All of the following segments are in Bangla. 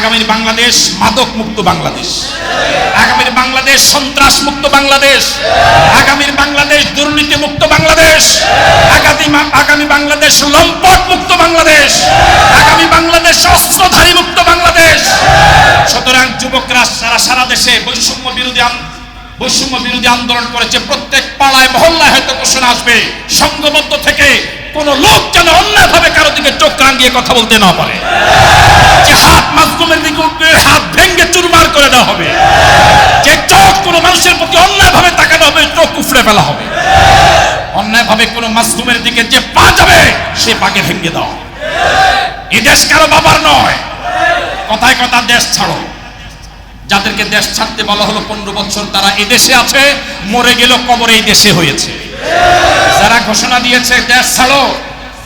আগামীর বাংলাদেশ মাদক মুক্ত বাংলাদেশ। আগামীর বাংলাদেশ সন্ত্রাস মুক্ত বাংলাদেশ। আগামীর বাংলাদেশ দুর্নীতি মুক্ত বাংলাদেশ। আগামী আগামী বাংলাদেশ লম্পট মুক্ত বাংলাদেশ। আগামী বাংলাদেশ অস্ত্রধারী মুক্ত বাংলাদেশ। সুতরাং যুবকরা সারা সারা দেশে বৈষম্য বিরোধী বৈষম্য বিরোধী আন্দোলন করেছে। প্রত্যেক পাড়ায়, মহল্লায় হয়তো ঘোষণা আসবে। সংঘবদ্ধ থেকে কোন লোক যেন অন্যভাবে কারও দিকে চোখ কান দিয়ে কথা বলতে না পারে। হাত মাসগুমের দিকে উঠবে হাত ভেঙ্গে চুরমার করে দেওয়া হবে। যে চোখ কোনো মানুষের প্রতি অন্যায়ভাবে তাকানো হবে, চোখ উফড়ে ফেলা হবে। অন্যায়ভাবে কোনো মাসগুমের দিকে যে পা যাবে, সে পাকে ভেঙ্গে দাও। এই দেশ কারও বাবার নয়। কথায় কথা দেশ ছাড়ো। যাদেরকে দেশ ছাড়তে বলা হলো পনেরো বছর, তারা এই দেশে আছে, মরে গেল কবরে এই দেশে হয়েছে। যারা ঘোষণা দিয়েছে, দেশ ছাড়ো।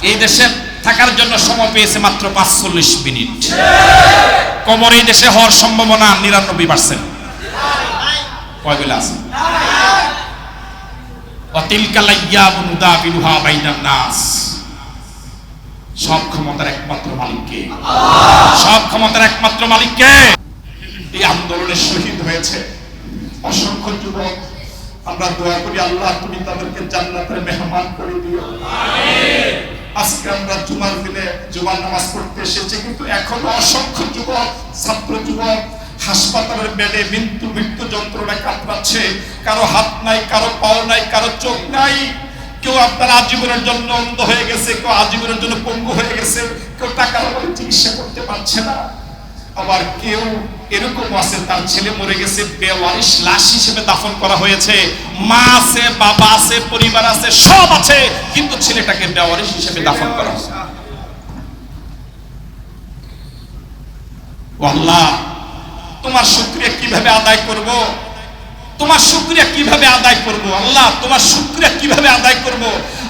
এই দেশে থাকার জন্য সময় পেয়েছে মাত্র পাঁচচল্লিশ মিনিট। কবরে এই দেশে হওয়ার সম্ভাবনা নিরানব্বই পার্সেন্ট। সব ক্ষমতার একমাত্র মালিককে। সব ক্ষমতার একমাত্র মালিককে এই আন্দোলনে হয়েছে। অসংখ্য যুবক, আমরা দোয়া করি আল্লাহ, তুমি তাদেরকে জান্নাতের মেহমান করে দিও। জুমার দিনে জুমার নামাজ পড়তে এসেছে, কিন্তু এখনও অসংখ্য যুবক, ছাত্র যুবক হাসপাতালের বেডে মৃত্যু মৃত্যু যন্ত্রণায় কাতরাচ্ছে। কারও হাত নাই, কারও পাও নাই, কারও চোখ নাই। কেউ আপনার আজীবনের জন্য অন্ধ হয়ে গেছে, কেউ আজীবনের জন্য পঙ্গু হয়ে গেছে, কেউ টাকার অভাবে চিকিৎসা করতে পারছে না। আবার কেউ এরকম আছে, তার ছেলে মরে গেছে, বেওয়ারিশ লাশ হিসেবে দাফন করা হয়েছে। মা আছে, বাবা আছে, পরিবার আছে, সব আছে, কিন্তু ছেলেটাকে বেওয়ারিশ হিসেবে দাফন করা হয়েছে আল্লাহ তোমার শুক্রিয়া কীভাবে আদায় করব? তোমার শুক্রিয়া কীভাবে আদায় করব? আল্লাহ, তোমার শুক্রিয়া কীভাবে আদায় করব?